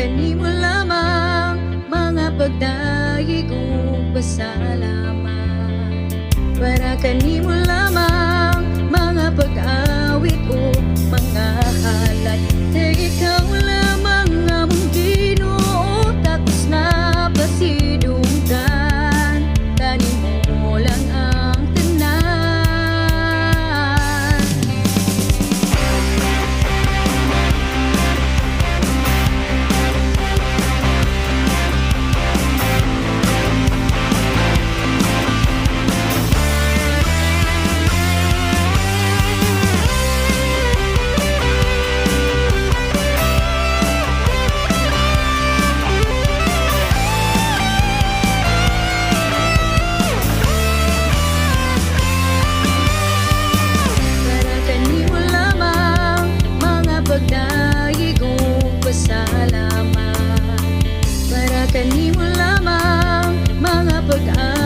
Kanimo lamang mga pagdaig o pasalamat. Para kanimo lamang kaniwa lamang mga pag-asa.